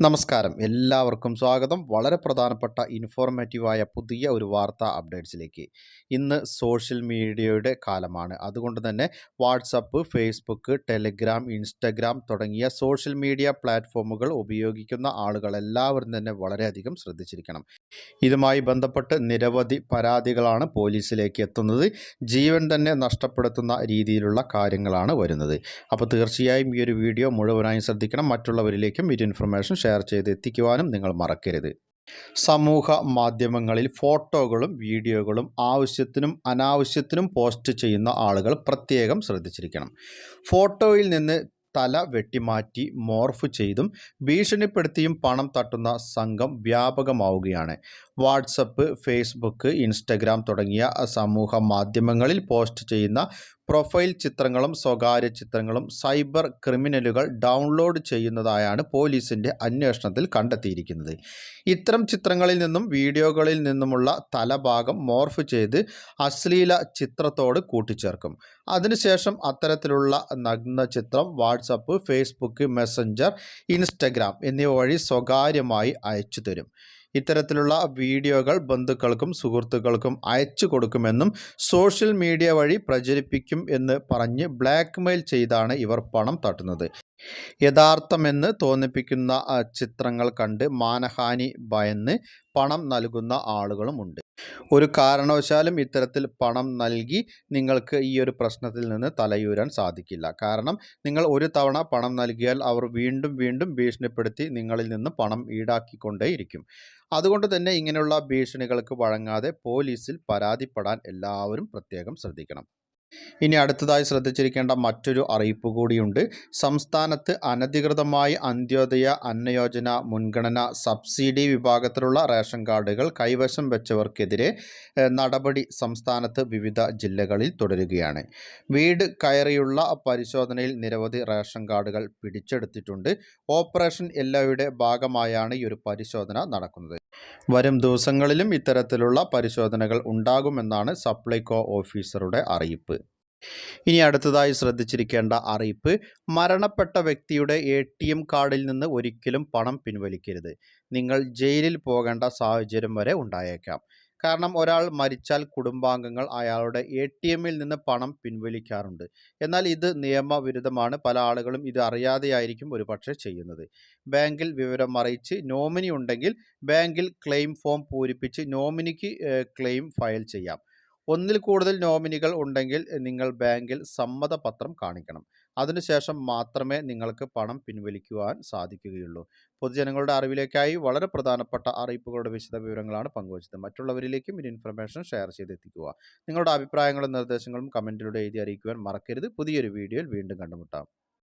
നമസ്കാരം. എല്ലാവർക്കും സ്വാഗതം. വളരെ പ്രധാനപ്പെട്ട ഇൻഫോർമേറ്റീവായ പുതിയ ഒരു വാർത്താ അപ്ഡേറ്റ്സിലേക്ക് ഇന്ന് സോഷ്യൽ മീഡിയയുടെ കാലമാണ്. അതുകൊണ്ട് തന്നെ വാട്സപ്പ് ഫേസ്ബുക്ക് ടെലിഗ്രാം ഇൻസ്റ്റഗ്രാം തുടങ്ങിയ സോഷ്യൽ മീഡിയ പ്ലാറ്റ്ഫോമുകൾ ഉപയോഗിക്കുന്ന ആളുകളെല്ലാവരും തന്നെ വളരെയധികം ശ്രദ്ധിച്ചിരിക്കണം. ഇതുമായി ബന്ധപ്പെട്ട് നിരവധി പരാതികളാണ് പോലീസിലേക്ക് എത്തുന്നത്. ജീവൻ തന്നെ നഷ്ടപ്പെടുത്തുന്ന രീതിയിലുള്ള കാര്യങ്ങളാണ് വരുന്നത്. അപ്പോൾ തീർച്ചയായും ഈ ഒരു വീഡിയോ മുഴുവനായും ശ്രദ്ധിക്കണം. മറ്റുള്ളവരിലേക്കും ഈ ഇൻഫർമേഷൻ ഷെയർ ചെയ്ത് എത്തിക്കുവാനും നിങ്ങൾ മറക്കരുത്. സമൂഹ മാധ്യമങ്ങളിൽ ഫോട്ടോകളും വീഡിയോകളും ആവശ്യത്തിനും അനാവശ്യത്തിനും പോസ്റ്റ് ചെയ്യുന്ന ആളുകൾ പ്രത്യേകം ശ്രദ്ധിച്ചിരിക്കണം. ഫോട്ടോയിൽ നിന്ന് തല വെട്ടിമാറ്റി മോർഫ് ചെയ്തും ഭീഷണിപ്പെടുത്തിയും പണം തട്ടുന്ന സംഘം വ്യാപകമാവുകയാണ്. വാട്സപ്പ് ഫേസ്ബുക്ക് ഇൻസ്റ്റഗ്രാം തുടങ്ങിയ സമൂഹ മാധ്യമങ്ങളിൽ പോസ്റ്റ് ചെയ്യുന്ന പ്രൊഫൈൽ ചിത്രങ്ങളും സ്വകാര്യ ചിത്രങ്ങളും സൈബർ ക്രിമിനലുകൾ ഡൗൺലോഡ് ചെയ്യുന്നതായാണ് പോലീസിന്റെ അന്വേഷണത്തിൽ കണ്ടെത്തിയിരിക്കുന്നത്. ഇത്തരം ചിത്രങ്ങളിൽ നിന്നും വീഡിയോകളിൽ നിന്നുമുള്ള തലഭാഗം മോർഫ് ചെയ്ത് അശ്ലീല ചിത്രത്തോട് കൂട്ടിച്ചേർക്കും. അതിനുശേഷം അത്തരത്തിലുള്ള നഗ്ന ചിത്രം വാട്സപ്പ് ഫേസ്ബുക്ക് മെസ്സഞ്ചർ ഇൻസ്റ്റഗ്രാം എന്നിവ വഴി സ്വകാര്യമായി അയച്ചു തരും ഇത്തരത്തിലുള്ള വീഡിയോകൾ ബന്ധുക്കൾക്കും സുഹൃത്തുക്കൾക്കും അയച്ചു കൊടുക്കുമെന്നും സോഷ്യൽ മീഡിയ വഴി പ്രചരിപ്പിക്കും എന്ന് പറഞ്ഞ് ബ്ലാക്ക് ചെയ്താണ് ഇവർ പണം തട്ടുന്നത്. യഥാർത്ഥമെന്ന് തോന്നിപ്പിക്കുന്ന ചിത്രങ്ങൾ കണ്ട് മാനഹാനി ഭയന്ന് പണം നൽകുന്ന ആളുകളുമുണ്ട് ഒരു കാരണവശാലും ഇത്തരത്തിൽ പണം നൽകി നിങ്ങൾക്ക് ഈ ഒരു പ്രശ്നത്തിൽ നിന്ന് തലയൂരാൻ സാധിക്കില്ല. കാരണം നിങ്ങൾ ഒരു തവണ പണം നൽകിയാൽ അവർ വീണ്ടും വീണ്ടും ഭീഷണിപ്പെടുത്തി നിങ്ങളിൽ നിന്ന് പണം ഈടാക്കിക്കൊണ്ടേയിരിക്കും. അതുകൊണ്ട് തന്നെ ഇങ്ങനെയുള്ള ഭീഷണികൾക്ക് വഴങ്ങാതെ പോലീസിൽ പരാതിപ്പെടാൻ എല്ലാവരും പ്രത്യേകം ശ്രദ്ധിക്കണം. ഇനി അടുത്തതായി ശ്രദ്ധിച്ചിരിക്കേണ്ട മറ്റൊരു അറിയിപ്പ് കൂടിയുണ്ട്. സംസ്ഥാനത്ത് അനധികൃതമായി അന്ത്യോദയ അന്നയോജന മുൻഗണന സബ്സിഡി വിഭാഗത്തിലുള്ള റേഷൻ കാർഡുകൾ കൈവശം വെച്ചവർക്കെതിരെ നടപടി സംസ്ഥാനത്ത് വിവിധ ജില്ലകളിൽ തുടരുകയാണ്. വീട് കയറിയുള്ള പരിശോധനയിൽ നിരവധി റേഷൻ കാർഡുകൾ പിടിച്ചെടുത്തിട്ടുണ്ട്. ഓപ്പറേഷൻ എല്ലായുടെ ഭാഗമായാണ് ഈ ഒരു പരിശോധന നടക്കുന്നത്. വരും ദിവസങ്ങളിലും ഇത്തരത്തിലുള്ള പരിശോധനകൾ ഉണ്ടാകുമെന്നാണ് സപ്ലൈകോ ഓഫീസറുടെ അറിയിപ്പ്. ഇനി അടുത്തതായി ശ്രദ്ധിച്ചിരിക്കേണ്ട അറിയിപ്പ് മരണപ്പെട്ട വ്യക്തിയുടെ എ ടി എം കാർഡിൽ നിന്ന് ഒരിക്കലും പണം പിൻവലിക്കരുത്. നിങ്ങൾ ജയിലിൽ പോകേണ്ട സാഹചര്യം വരെ ഉണ്ടായേക്കാം. കാരണം ഒരാൾ മരിച്ചാൽ കുടുംബാംഗങ്ങൾ അയാളുടെ എ ടി എമ്മിൽ നിന്ന് പണം പിൻവലിക്കാറുണ്ട്. എന്നാൽ ഇത് നിയമവിരുദ്ധമാണ്. പല ആളുകളും ഇത് അറിയാതെയായിരിക്കും ഒരുപക്ഷെ ചെയ്യുന്നത്. ബാങ്കിൽ വിവരം അറിയിച്ച് നോമിനി ഉണ്ടെങ്കിൽ ബാങ്കിൽ ക്ലെയിം ഫോം പൂരിപ്പിച്ച് നോമിനിക്ക് ക്ലെയിം ഫയൽ ചെയ്യാം. ഒന്നിൽ കൂടുതൽ നോമിനികൾ ഉണ്ടെങ്കിൽ നിങ്ങൾ ബാങ്കിൽ സമ്മതപത്രം കാണിക്കണം. അതിനുശേഷം മാത്രമേ നിങ്ങൾക്ക് പണം പിൻവലിക്കുവാൻ സാധിക്കുകയുള്ളൂ. പൊതുജനങ്ങളുടെ അറിവിലേക്കായി വളരെ പ്രധാനപ്പെട്ട അറിയിപ്പുകളുടെ വിശദ വിവരങ്ങളാണ് പങ്കുവച്ചത് മറ്റുള്ളവരിലേക്കും ഈ ഇൻഫർമേഷൻ ഷെയർ ചെയ്തെത്തിക്കുക. നിങ്ങളുടെ അഭിപ്രായങ്ങളും നിർദ്ദേശങ്ങളും കമന്റിലൂടെ എഴുതി അറിയിക്കുവാൻ മറക്കരുത്. പുതിയൊരു വീഡിയോയിൽ വീണ്ടും കണ്ടുമുട്ടാം.